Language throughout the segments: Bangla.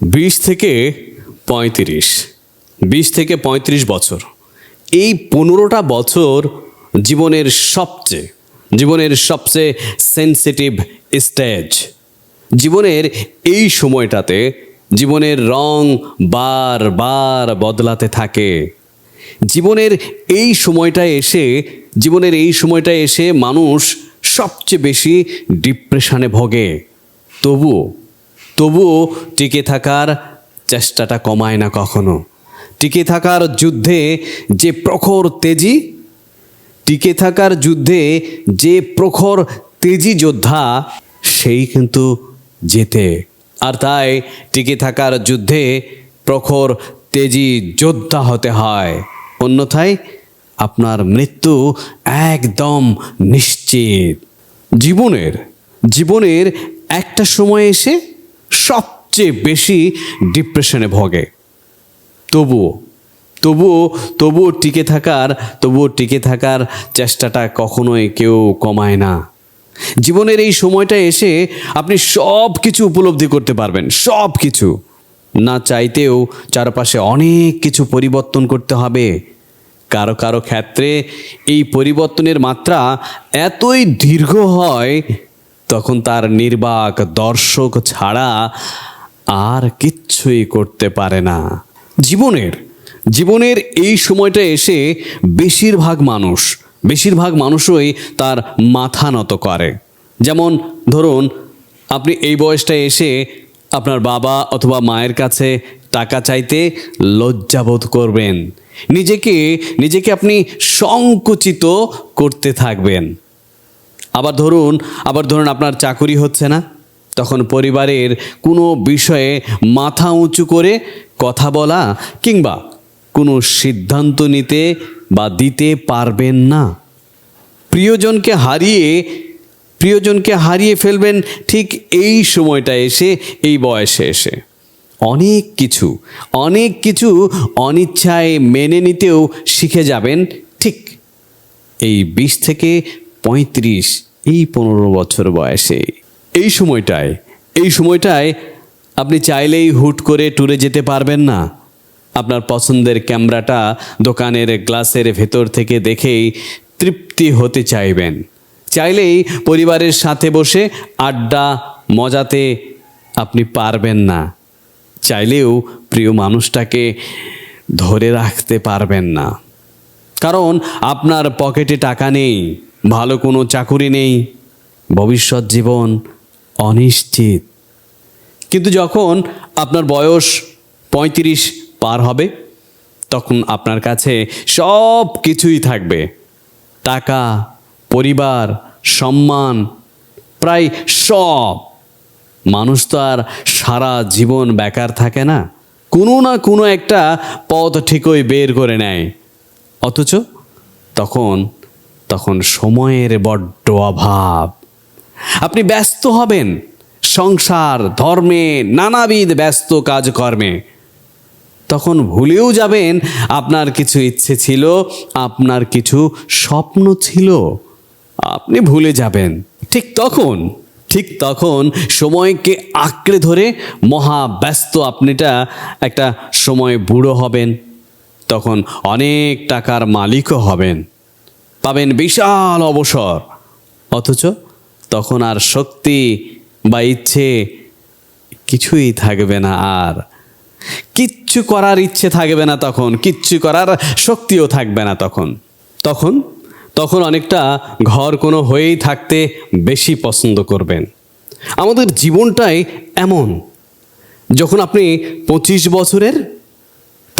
বিশ থেকে পঁয়ত্রিশ, বিশ থেকে পঁয়ত্রিশ বছর। এই পনেরোটা বছর জীবনের সবচেয়ে জীবনের সবচেয়ে সেন্সিটিভ স্টেজ জীবনের এই সময়টাতে জীবনের রং বার বার বদলাতে থাকে। জীবনের এই সময়টায় এসে, জীবনের এই সময়টায় এসে মানুষ সবচেয়ে বেশি ডিপ্রেশনে ভোগে। তবুও তবুও টিকে থাকার চেষ্টাটা কমায় না কখনো। টিকে থাকার যুদ্ধে যে প্রখর তেজি, টিকে থাকার যুদ্ধে যে প্রখর তেজি যোদ্ধা, সেই কিন্তু জেতে। আর তাই টিকে থাকার যুদ্ধে প্রখর তেজি যোদ্ধা হতে হয়। অন্যথায় আপনার মৃত্যু একদম নিশ্চিত। জীবনের জীবনের একটা সময় এসে সবচেয়ে বেশি ডিপ্রেশনে ভোগে। তবুও তবুও তবুও টিকে থাকার, তবুও টিকে থাকার চেষ্টাটা কখনোই কেউ কমায় না। জীবনের এই সময়টা এসে আপনি সব কিছু উপলব্ধি করতে পারবেন সব কিছু না চাইতেও চারপাশে অনেক কিছু পরিবর্তন করতে হবে। কারও কারও ক্ষেত্রে এই পরিবর্তনের মাত্রা এতই দীর্ঘ হয় তখন তার নির্বাক দর্শক ছাড়া আর কিচ্ছুই করতে পারে না। জীবনের জীবনের এই সময়টা এসে বেশিরভাগ মানুষ, বেশিরভাগ মানুষই তার মাথা নত করে। যেমন ধরুন, আপনি এই বয়সটা এসে আপনার বাবা অথবা মায়ের কাছে টাকা চাইতে লজ্জাবোধ করবেন। নিজেকে নিজেকে আপনি সংকুচিত করতে থাকবেন। আবার ধরুন আবার ধরুন আপনার চাকুরি হচ্ছে না, তখন পরিবারের কোনো বিষয়ে মাথা উঁচু করে কথা বলা কিংবা কোনো সিদ্ধান্ত নিতে বা দিতে পারবেন না। প্রিয়জনকে হারিয়ে প্রিয়জনকে হারিয়ে ফেলবেন ঠিক এই সময়টা এসে, এই বয়সে এসে। অনেক কিছু অনেক কিছু অনিচ্ছায় মেনে নিতেও শিখে যাবেন ঠিক এই বিশ থেকে পঁয়ত্রিশ এই পনেরো বছর বয়সে। এই সময়টায় এই সময়টায় আপনি চাইলেই হুট করে ট্যুরে যেতে পারবেন না। আপনার পছন্দের ক্যামেরাটা দোকানের গ্লাসের ভেতর থেকে দেখেই তৃপ্তি হতে চাইবেন। চাইলেই পরিবারের সাথে বসে আড্ডা, মজাতে আপনি পারবেন না। চাইলেও প্রিয় মানুষটাকে ধরে রাখতে পারবেন না। কারণ আপনার পকেটে টাকা নেই। ভালো কোনো চাকুরি নেই, ভবিষ্যৎ জীবন অনিশ্চিত। কিন্তু যখন আপনার বয়স পঁয়ত্রিশ পার হবে, তখন আপনার কাছে সব কিছুই থাকবে। টাকা, পরিবার, সম্মান, প্রায় সব। মানুষ তো আর সারা জীবন বেকার থাকে না। কোনো না কোনো একটা পথ ঠিকই বের করে নেয়। অথচ তখন তখন সময়ের বড্ড অভাব। আপনি ব্যস্ত হবেন। সংসার, ধর্মে, নানাবিধ ব্যস্ত কাজকর্মে। তখন ভুলেও যাবেন, আপনার কিছু ইচ্ছে ছিল, আপনার কিছু স্বপ্ন ছিল। আপনি ভুলে যাবেন। ঠিক তখন ঠিক তখন সময়কে আঁকড়ে ধরে মহা ব্যস্ত আপনিটা একটা সময় বুড়ো হবেন। তখন অনেক টাকার মালিকও হবেন। পাবেন বিশাল অবসর। অথচ তখন আর শক্তি বা ইচ্ছে কিছুই থাকবে না আর। কিচ্ছু করার ইচ্ছে থাকবে না তখন, কিচ্ছু করার শক্তিও থাকবে না তখন। তখন তখন অনেকটা ঘর কোনো হয়েই থাকতে বেশি পছন্দ করবেন। আমাদের জীবনটাই এমন। যখন আপনি পঁচিশ বছরের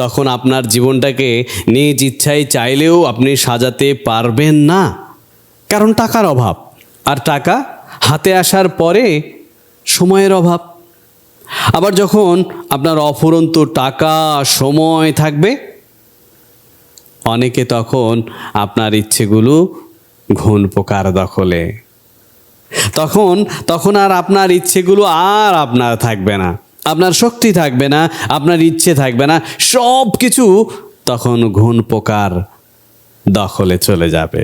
তখন আপনার জীবনটাকে নিজ ইচ্ছায় চাইলেও আপনি সাজাতে পারবেন না। কারণ টাকার অভাব। আর টাকা হাতে আসার পরে সময়ের অভাব। আবার যখন আপনার অফুরন্ত টাকা, সময় থাকবে, অনেকে তখন আপনার ইচ্ছেগুলো ঘুণ পোকার দখলে। তখন তখন আর আপনার ইচ্ছেগুলো আর আপনার থাকবে না। আপনার শক্তি থাকবে না, আপনার ইচ্ছে থাকবে না সব কিছু তখন ঘুণ পোকার দখলে চলে যাবে।